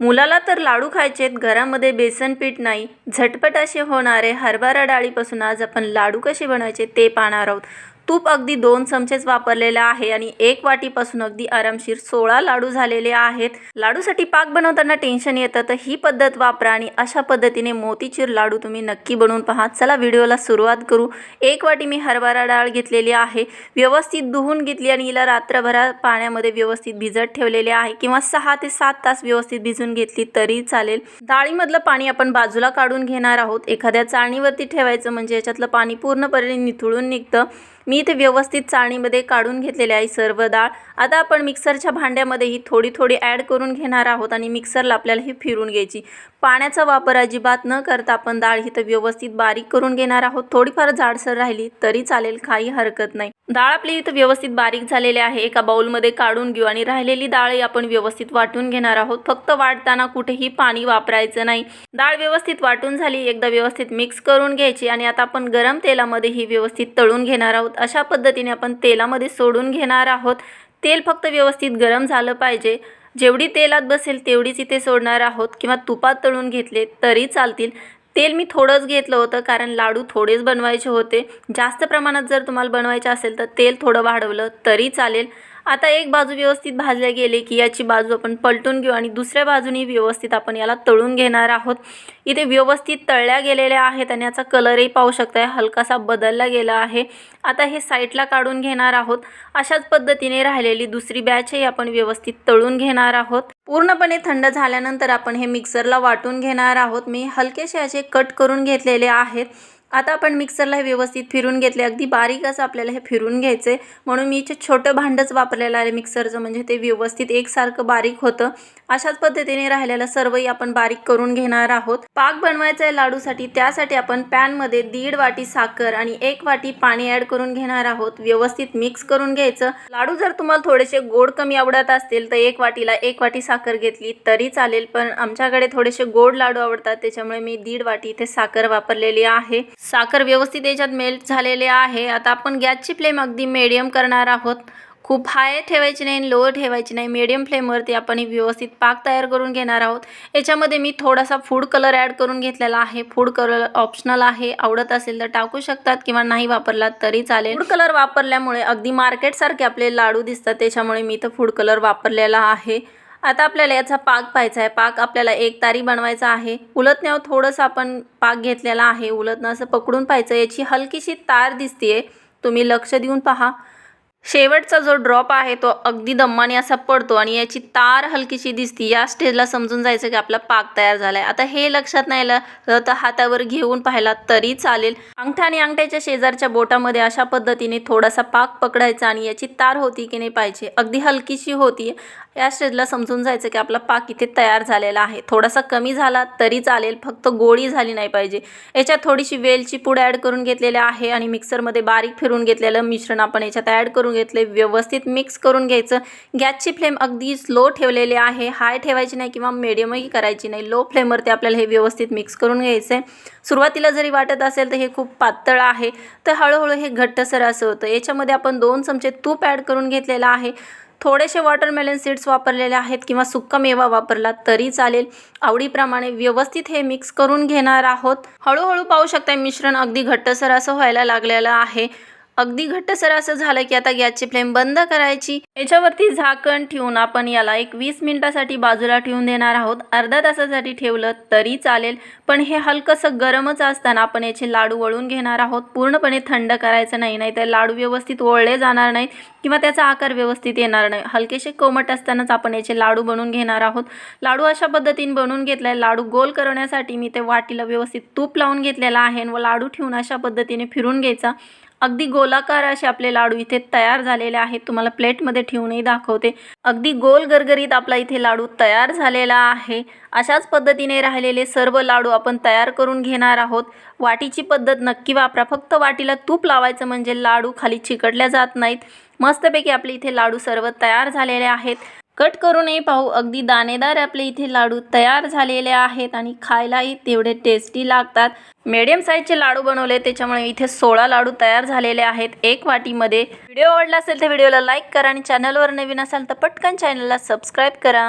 मुलाला तर लाडू खायचेत घरामध्ये बेसन पीठ नाही. झटपट असे होणारे हरभरा डाळीपासून आज आपण लाडू कसे बनवायचे ते पाहणार आहोत. तूप अगदी दोन चमचेच वापरलेले आहे आणि एक वाटीपासून अगदी आरामशीर सोळा लाडू झालेले आहेत. लाडूसाठी पाक बनवताना टेन्शन येतं तर ही पद्धत वापरा आणि अशा पद्धतीने मोतीचूर लाडू तुम्ही नक्की बनवून पहा. चला व्हिडिओला सुरुवात करू. एक वाटी मी हरभरा डाळ घेतलेली आहे. व्यवस्थित धुवून घेतली आणि हिला रात्रभरा पाण्यामध्ये व्यवस्थित भिजत ठेवलेले आहे. किंवा सहा ते सात तास व्यवस्थित भिजून घेतली तरी चालेल. डाळीमधलं पाणी आपण बाजूला काढून घेणार आहोत. एखाद्या चाळणीवरती ठेवायचं म्हणजे याच्यातलं पाणी पूर्णपणे निथळून निघतं. मी इथे व्यवस्थित चाळणीमध्ये काढून घेतलेले आहे सर्व डाळ. आता आपण मिक्सरच्या भांड्यामध्ये ही थोडी थोडी ॲड करून घेणार आहोत आणि मिक्सरला आपल्याला ही फिरून घ्यायची. पाण्याचा वापर अजिबात न करता आपण डाळ इथं व्यवस्थित बारीक करून घेणार आहोत. थोडीफार जाडसर राहिली तरी चालेल काही हरकत नाही. डाळ आपली इथं व्यवस्थित बारीक झालेली आहे. एका बाउलमध्ये काढून घेऊ आणि राहिलेली डाळ आपण व्यवस्थित वाटून घेणार आहोत. फक्त वाटताना कुठेही पाणी वापरायचं नाही. डाळ व्यवस्थित वाटून झाली एकदा व्यवस्थित मिक्स करून घ्यायची आणि आता आपण गरम तेलामध्ये ही व्यवस्थित तळून घेणार आहोत. अशा पद्धतीने आपण तेलामध्ये सोडून घेणार आहोत. तेल फक्त व्यवस्थित गरम झालं पाहिजे. जेवढी तेलात बसेल तेवढीच इथे सोडणार आहोत. किंवा तुपात तळून घेतले तरी चालतील. तेल मी थोडंच घेतलं होतं कारण लाडू थोडेच बनवायचे होते. जास्त प्रमाणात जर तुम्हाला बनवायचे असेल तर तेल थोडं वाढवलं तरी चालेल. आता एक बाजू व्यवस्थित भाजल्या गेले की याची बाजू आपण पलटून घेऊ आणि दुसऱ्या बाजूनी व्यवस्थित आपण याला तळून घेणार आहोत. इथे व्यवस्थित तळल्या गेलेल्या आहेत आणि याचा कलरही पाहू शकताय हलकासा बदलला गेला आहे. आता हे साईडला काढून घेणार आहोत. अशाच पद्धतीने राहिलेली दुसरी बॅचही आपण व्यवस्थित तळून घेणार आहोत. पूर्णपणे थंड झाल्यानंतर आपण हे मिक्सरला वाटून घेणार आहोत. मी हलकेसे असे कट करून घेतलेले आहेत. आता आपण मिक्सरला हे व्यवस्थित फिरून घेतले. अगदी बारीक असं आपल्याला हे फिरून घ्यायचं आहे म्हणून मी इथे छोटं भांडंच वापरलेलं आहे मिक्सरचं म्हणजे ते व्यवस्थित एकसारखं बारीक होतं. अशाच पद्धतीने राहिलेलं सर्वही आपण बारीक करून घेणार आहोत. पाक बनवायचा आहे लाडूसाठी त्यासाठी आपण पॅनमध्ये दीड वाटी साखर आणि एक वाटी पाणी ॲड करून घेणार आहोत. व्यवस्थित मिक्स करून घ्यायचं. लाडू जर तुम्हाला थोडेसे गोड कमी आवडत असतील तर एक वाटीला एक वाटी साखर घेतली तरी चालेल. पण आमच्याकडे थोडेसे गोड लाडू आवडतात त्याच्यामुळे मी दीड वाटी इथे साखर वापरलेली आहे. साखर व्यवस्थित याच्यात मेल्ट झालेले आहे. आता आपण गॅसची फ्लेम अगदी मिडियम करणार आहोत. खूप हाय ठेवायची नाही लो ठेवायची नाही. मिडियम फ्लेमवरती आपण ही व्यवस्थित पाक तयार करून घेणार आहोत. याच्यामध्ये मी थोडासा फूड कलर ॲड करून घेतलेला आहे. फूड कलर ऑप्शनल आहे. आवडत असेल तर टाकू शकतात किंवा नाही वापरलात तरी चालेल. फूड कलर वापरल्यामुळे अगदी मार्केटसारखे आपले लाडू दिसतात. त्याच्यामुळे मी तर फूड कलर वापरलेला आहे. आता आपल्याला याचा पाक पाहायचा आहे. पाक आपल्याला एक तारी बनवायचा आहे. उलटण्यावर थोडंसं आपण पाक घेतलेला आहे. उलटणं असं पकडून पाहायचं. याची हलकीशी तार दिसते तुम्ही लक्ष देऊन पहा. शेवटचा जो ड्रॉप आहे तो अगदी दम्माने असा पडतो आणि याची तार हलकीशी दिसती. या स्टेजला समजून जायचं की आपला पाक तयार झाला आहे आता हे लक्षात नाही आलं तर हातावर घेऊन पाहिला तरी चालेल. अंगठा आणि अंगठ्याच्या शेजारच्या बोटामध्ये अशा पद्धतीने थोडासा पाक पकडायचा आणि याची तार होती की नाही पाहिजे. अगदी हलकीशी होती. या स्टेजला समजून जायचं की आपला पाक इथे तयार झालेला आहे. थोडासा कमी झाला तरी चालेल. फक्त गोळी झाली नाही पाहिजे. याच्यात थोडीशी वेलची पूड ॲड करून घेतलेली आहे आणि मिक्सरमध्ये बारीक फिरून घेतलेलं मिश्रण आपण याच्यात ॲड करून घेतले व्यवस्थित मिक्स करून घ्यायचं. गॅसची फ्लेम अगदी स्लो ठेवलेली आहे. हाय ठेवायची नाही किंवा मिडियमही करायची नाही. लो फ्लेमवरती आपल्याला हे व्यवस्थित मिक्स करून घ्यायचं आहे सुरुवातीला जरी वाटत असेल तर हे खूप पातळ आहे. तर हळूहळू हे घट्टसर असं होतं. याच्यामध्ये आपण दोन चमचे तूप ॲड करून घेतलेलं आहे. थोडेसे वॉटरमेलन सीड्स वापरलेले आहेत किंवा सुक्का मेवा वापरला तरी चालेल. आवडीप्रमाणे व्यवस्थित हे मिक्स करून घेणार आहोत. हळूहळू पाहू शकता मिश्रण अगदी घट्टसर असं व्हायला लागलेलं आहे. अगदी घट्टसर असं झालं की आता गॅसची फ्लेम बंद करायची. याच्यावरती झाकण ठेवून आपण याला एक वीस मिनिटासाठी बाजूला ठेवून देणार आहोत. अर्धा तासासाठी ठेवलं तरी चालेल. पण हे हलकंसं गरमच असताना आपण याचे लाडू वळून घेणार आहोत. पूर्णपणे थंड करायचं नाही नाही तर लाडू व्यवस्थित ओळले जाणार नाहीत किंवा त्याचा आकार व्यवस्थित येणार नाही. हलकेसे कोमट असतानाच आपण याचे लाडू बनवून घेणार आहोत. लाडू अशा पद्धतीने बनवून घेतला आहे लाडू गोल करण्यासाठी मी ते वाटीला व्यवस्थित तूप लावून घेतलेला आहे व लाडू ठेवून अशा पद्धतीने फिरून घ्यायचा. अगदी गोलाकार असे आपले लाडू इथे तयार झालेले आहेत. तुम्हाला प्लेटमध्ये ठेवूनही दाखवते. अगदी गोल गरगरीत आपला इथे लाडू तयार झालेला आहे. अशाच पद्धतीने राहिलेले सर्व लाडू आपण तयार करून घेणार आहोत. वाटीची पद्धत नक्की वापरा. फक्त वाटीला तूप लावायचं म्हणजे लाडू खाली चिकटल्या जात नाहीत. मस्तपैकी आपले इथे लाडू सर्व तयार झालेले आहेत. कट करूनही पाहू. अगदी दाणेदार आपले इथे लाडू तयार झालेले आहेत आणि खायलाही तेवढे टेस्टी लागतात. मीडियम साईजचे लाडू बनवले त्याच्यामुळे इथे सोळा लाडू तयार झालेले आहेत एक वाटीमध्ये. व्हिडिओ आवडला असेल तर व्हिडिओला लाईक करा आणि चॅनलवर नवीन असाल तर पटकन चॅनलला सबस्क्राईब करा.